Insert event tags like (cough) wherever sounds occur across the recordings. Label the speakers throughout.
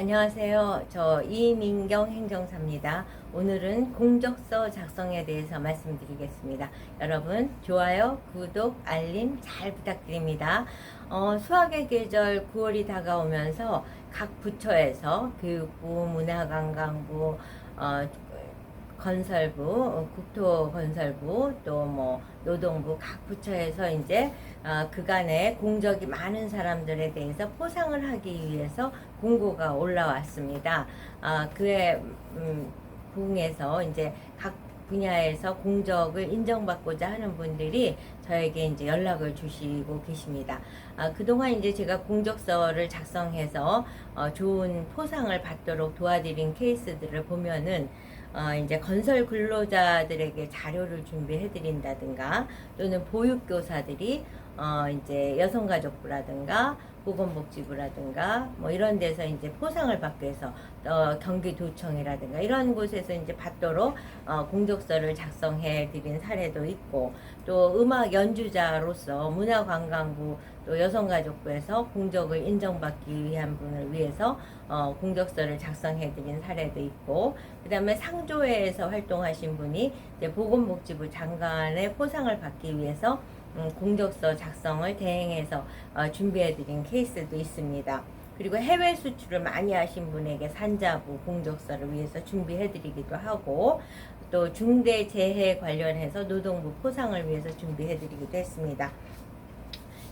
Speaker 1: 안녕하세요. 저 이민경 행정사입니다. 오늘은 공적서 작성에 대해서 말씀드리겠습니다. 여러분, 좋아요, 구독, 알림 잘 부탁드립니다. 어, 수학의 계절 9월이 다가오면서 각 부처에서 교육부, 문화관광부, 어, 건설부, 어, 국토건설부, 또 뭐 노동부 각 부처에서 이제 어, 그간에 공적이 많은 사람들에 대해서 포상을 하기 위해서 공고가 올라왔습니다. 아, 그에 음, 부응해서 이제 각 분야에서 공적을 인정받고자 하는 분들이 저에게 이제 연락을 주시고 계십니다. 아, 그동안 이제 제가 공적서를 작성해서 어, 좋은 포상을 받도록 도와드린 케이스들을 보면은 어, 이제 건설 근로자들에게 자료를 준비해 드린다든가 또는 보육교사들이 어, 이제 여성가족부라든가 보건복지부라든가 뭐 이런 데서 이제 포상을 받기 위해서 어, 경기도청이라든가 이런 곳에서 이제 받도록 어, 공적서를 작성해 드린 사례도 있고 또 음악 연주자로서 문화관광부 또 여성가족부에서 공적을 인정받기 위한 분을 위해서 어, 공적서를 작성해 드린 사례도 있고 그 다음에 상조회에서 활동하신 분이 이제 보건복지부 장관의 포상을 받기 위해서 음, 공적서 작성을 대행해서 어, 준비해드린 케이스도 있습니다. 그리고 해외 수출을 많이 하신 분에게 산자부 공적서를 위해서 준비해드리기도 하고 또 중대 재해 관련해서 노동부 포상을 위해서 준비해드리기도 했습니다.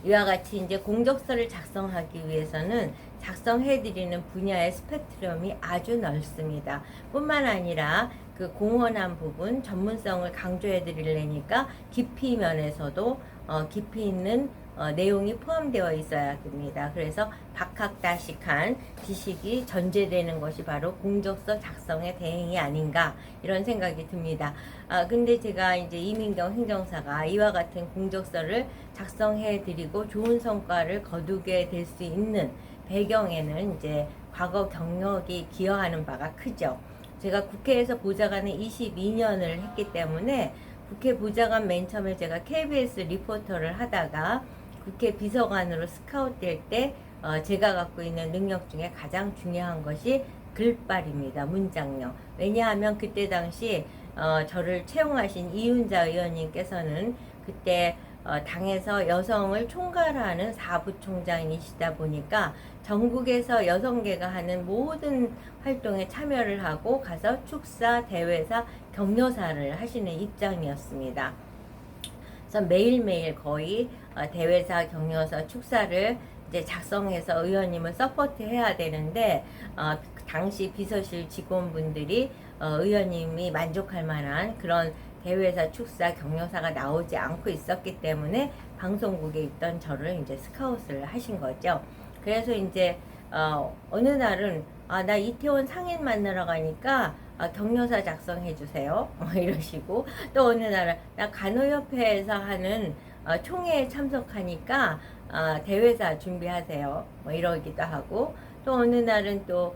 Speaker 1: 이와 같이 이제 공적서를 작성하기 위해서는 작성해드리는 분야의 스펙트럼이 아주 넓습니다. 뿐만 아니라 그 공헌한 부분, 전문성을 강조해드리려니까 깊이 면에서도 어, 깊이 있는 어, 내용이 포함되어 있어야 됩니다. 그래서 박학다식한 지식이 전제되는 것이 바로 공적서 작성의 대행이 아닌가 이런 생각이 듭니다. 아 근데 제가 이제 이민경 행정사가 이와 같은 공적서를 작성해 드리고 좋은 성과를 거두게 될 수 있는 배경에는 이제 과거 경력이 기여하는 바가 크죠. 제가 국회에서 보좌관을 22년을 했기 때문에 국회 보좌관 맨 처음에 제가 KBS 리포터를 하다가 국회 비서관으로 스카웃 될 때 어, 제가 갖고 있는 능력 중에 가장 중요한 것이 글빨입니다. 문장력. 왜냐하면 그때 당시 어, 저를 채용하신 이윤자 의원님께서는 그때 어, 당에서 여성을 총괄하는 사부총장이시다 보니까 전국에서 여성계가 하는 모든 활동에 참여를 하고 가서 축사, 대회사, 격려사를 하시는 입장이었습니다. 그래서 매일매일 거의 어, 대회사, 격려사, 축사를 이제 작성해서 의원님을 서포트 해야 되는데 어, 그 당시 비서실 직원분들이 어, 의원님이 만족할 만한 그런 대회사, 축사, 격려사가 나오지 않고 있었기 때문에 방송국에 있던 저를 이제 스카웃을 하신 거죠. 그래서 이제 어, 어느 날은 아, 나 이태원 상인 만나러 가니까 아, 격려사 작성해 주세요. (laughs) 뭐 이러시고 또 어느 날은 나 간호협회에서 하는 어, 총회에 참석하니까 어, 대회사 준비하세요. 뭐 이러기도 하고 또 어느 날은 또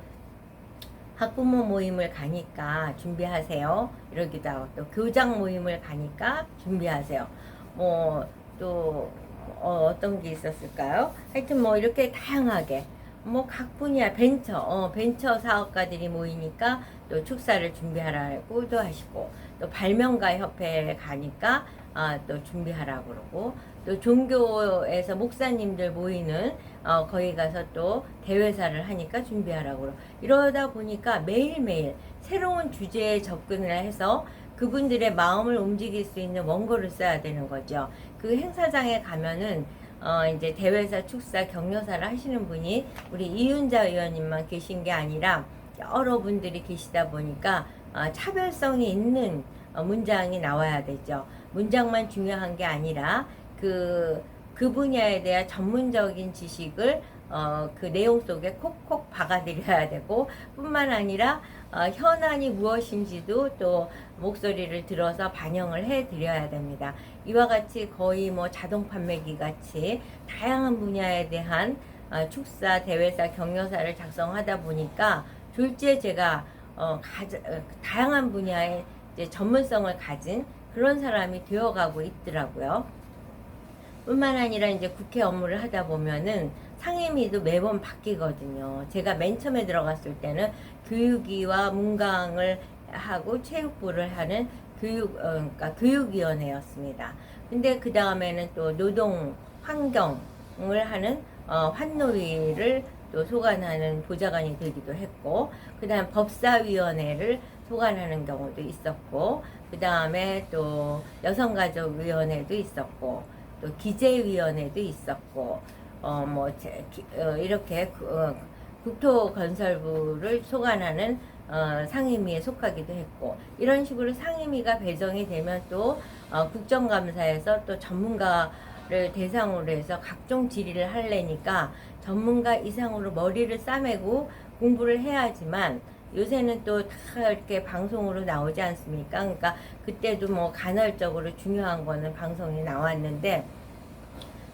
Speaker 1: 학부모 모임을 가니까 준비하세요. 이러기도 하고 또 교장 모임을 가니까 준비하세요. 뭐또 어, 어떤 게 있었을까요? 하여튼 뭐 이렇게 다양하게 뭐 각 분야. 벤처. 어, 벤처 사업가들이 모이니까 또 축사를 준비하라고도 하시고 또 발명가 협회에 가니까 아, 또 준비하라고 그러고 또 종교에서 목사님들 모이는 어, 거기 가서 또 대회사를 하니까 준비하라고 그러고. 이러다 보니까 매일매일 새로운 주제에 접근을 해서 그분들의 마음을 움직일 수 있는 원고를 써야 되는 거죠. 그 행사장에 가면은 어 이제 대회사 축사 격려사를 하시는 분이 우리 이윤자 의원님만 계신 게 아니라 여러 분들이 계시다 보니까 어 차별성이 있는 어 문장이 나와야 되죠. 문장만 중요한 게 아니라 그, 그 분야에 대한 전문적인 지식을 어, 그 내용 속에 콕콕 박아드려야 되고 뿐만 아니라 어, 현안이 무엇인지도 또 목소리를 들어서 반영을 해드려야 됩니다. 이와 같이 거의 뭐 자동 판매기 같이 다양한 분야에 대한 어, 축사, 대회사, 격려사를 작성하다 보니까 졸지에 제가 어, 가자, 어, 다양한 분야의 전문성을 가진 그런 사람이 되어가고 있더라고요. 뿐만 아니라 이제 국회 업무를 하다 보면은 상임위도 매번 바뀌거든요. 제가 맨 처음에 들어갔을 때는 교육위와 문강을 하고 체육부를 하는 교육, 어, 그러니까 교육위원회였습니다. 근데 그 다음에는 또 노동 환경을 하는 어, 환노위를 또 소관하는 보좌관이 되기도 했고, 그 다음 법사위원회를 소관하는 경우도 있었고, 그 다음에 또 여성가족위원회도 있었고, 또 기재위원회도 있었고, 어, 뭐, 제, 기- 어, 이렇게 그, 어, 국토건설부를 소관하는 어, 상임위에 속하기도 했고 이런 식으로 상임위가 배정이 되면 또 어, 국정감사에서 또 전문가를 대상으로 해서 각종 질의를 하려니까 전문가 이상으로 머리를 싸매고 공부를 해야지만 요새는 또 다 이렇게 방송으로 나오지 않습니까? 그러니까 그때도 뭐 간헐적으로 중요한 거는 방송이 나왔는데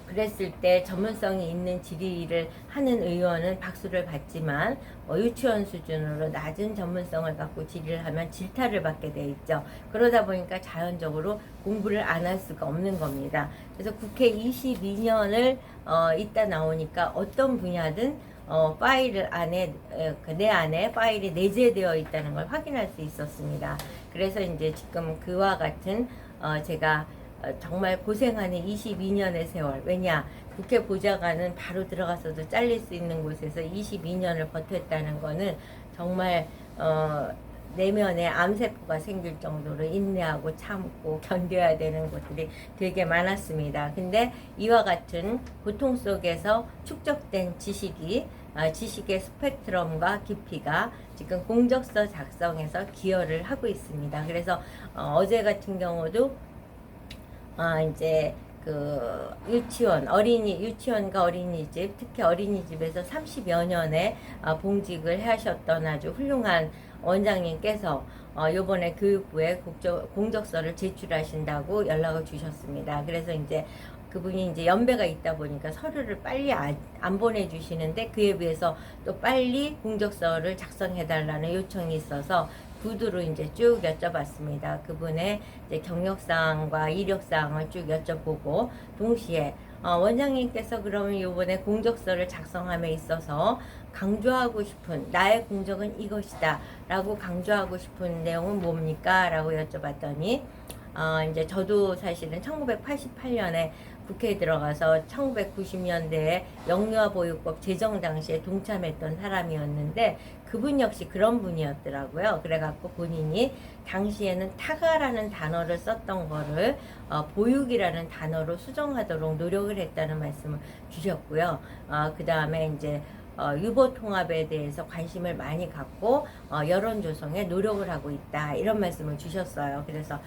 Speaker 1: 그랬을 때 전문성이 있는 질의를 하는 의원은 박수를 받지만 뭐 유치원 수준으로 낮은 전문성을 갖고 질의를 하면 질타를 받게 돼 있죠. 그러다 보니까 자연적으로 공부를 안 할 수가 없는 겁니다. 그래서 국회 22년을 어, 있다 나오니까 어떤 분야든 어, 파일 안에 에, 그내 안에 파일이 내재되어 있다는 걸 확인할 수 있었습니다. 그래서 이제 지금 그와 같은 어, 제가 어, 정말 고생하는 22년의 세월. 왜냐? 국회 보좌관은 바로 들어가서도 잘릴 수 있는 곳에서 22년을 버텼다는 거는 정말 어, 내면에 암세포가 생길 정도로 인내하고 참고 견뎌야 되는 것들이 되게 많았습니다. 근데 이와 같은 고통 속에서 축적된 지식이 아, 지식의 스펙트럼과 깊이가 지금 공적서 작성에서 기여를 하고 있습니다. 그래서 어, 어제 같은 경우도 아, 이제 그 유치원, 어린이, 유치원과 어린이집, 특히 어린이집에서 30여 년의 아, 봉직을 하셨던 아주 훌륭한 원장님께서 어, 요번에 교육부에 공적서를 제출하신다고 연락을 주셨습니다. 그래서 이제 그분이 이제 연배가 있다 보니까 서류를 빨리 안, 안 보내주시는데 그에 비해서 또 빨리 공적서를 작성해달라는 요청이 있어서 구두로 이제 쭉 여쭤봤습니다. 그분의 이제 경력사항과 이력사항을 쭉 여쭤보고 동시에 어, 원장님께서 그러면 요번에 공적서를 작성함에 있어서 강조하고 싶은 나의 공적은 이것이다 라고 강조하고 싶은 내용은 뭡니까? 라고 여쭤봤더니 어, 이제 저도 사실은 1988년에 국회에 들어가서 1990년대에 영유아보육법 제정 당시에 동참했던 사람이었는데 그분 역시 그런 분이었더라고요. 그래갖고 본인이 당시에는 타가라는 단어를 썼던 거를 어, 보육이라는 단어로 수정하도록 노력을 했다는 말씀을 주셨고요. 어, 그 다음에 이제 어, 유보 통합에 대해서 관심을 많이 갖고 어, 여론 조성에 노력을 하고 있다 이런 말씀을 주셨어요. 그래서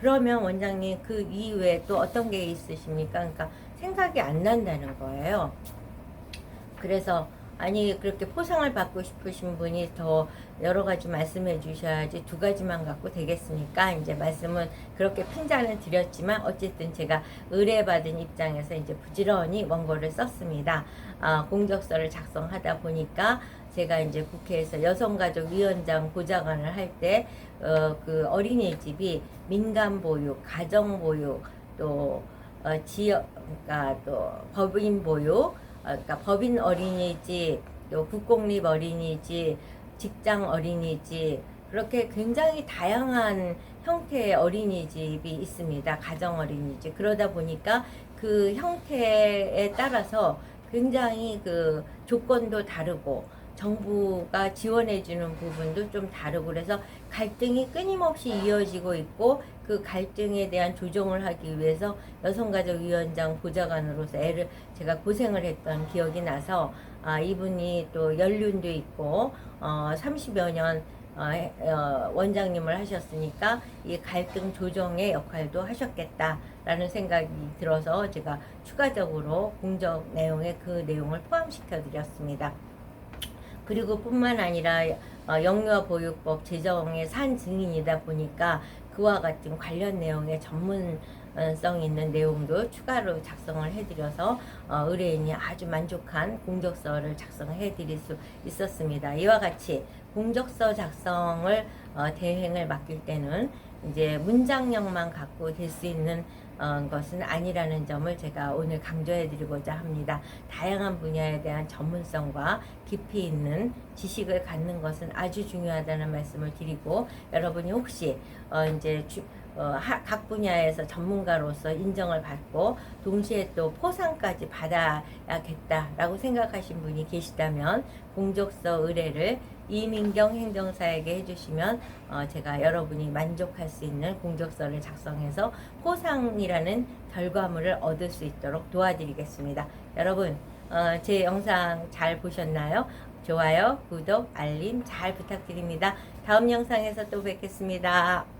Speaker 1: 그러면 원장님 그 이후에 또 어떤 게 있으십니까? 그러니까 생각이 안 난다는 거예요. 그래서 아니 그렇게 포상을 받고 싶으신 분이 더 여러 가지 말씀해 주셔야지 두 가지만 갖고 되겠습니까? 이제 말씀은 그렇게 핀잔을 드렸지만 어쨌든 제가 의뢰받은 입장에서 이제 부지런히 원고를 썼습니다. 아, 공적서를 작성하다 보니까 제가 이제 국회에서 여성가족위원장 보좌관을 할때 어, 그 어 린이집이 민간보육, 가정보육, 또 어, 지역, 그러니까 또 법인 보육, 어, 그러니까 법인 어린이집, 또 국공립 어린이집, 직장 어린이집 그렇게 굉장히 다양한 형태의 어린이집이 있습니다. 가정 어린이집 그러다 보니까 그 형태에 따라서 굉장히 그 조건도 다르고 정부가 지원해주는 부분도 좀 다르고 그래서 갈등이 끊임없이 이어지고 있고 그 갈등에 대한 조정을 하기 위해서 여성가족위원장 보좌관으로서 애를 제가 고생을 했던 기억이 나서 아 이분이 또 연륜도 있고 어 30여 년 어, 해- 어, 원장님을 하셨으니까 이 갈등 조정의 역할도 하셨겠다라는 생각이 들어서 제가 추가적으로 공적 내용에 그 내용을 포함시켜 드렸습니다. 그리고 뿐만 아니라 어, 영유아 보육법 제정의 산 증인이다 보니까 그와 같은 관련 내용의 전문성 있는 내용도 추가로 작성을 해드려서 어, 의뢰인이 아주 만족한 공적서를 작성해 드릴 수 있었습니다. 이와 같이 공적서 작성을 어, 대행을 맡길 때는 이제 문장력만 갖고 될 수 있는 어, 것은 아니라는 점을 제가 오늘 강조해 드리고자 합니다. 다양한 분야에 대한 전문성과 깊이 있는 지식을 갖는 것은 아주 중요하다는 말씀을 드리고 여러분이 혹시 어, 이제 주, 어, 하- 각 분야에서 전문가로서 인정을 받고 동시에 또 포상까지 받아야겠다라고 생각하신 분이 계시다면 공적서 의뢰를 이민경 행정사에게 해주시면 어, 제가 여러분이 만족할 수 있는 공적서를 작성해서 포상이라는 결과물을 얻을 수 있도록 도와드리겠습니다. 여러분 어, 제 영상 잘 보셨나요? 좋아요, 구독, 알림 잘 부탁드립니다. 다음 영상에서 또 뵙겠습니다.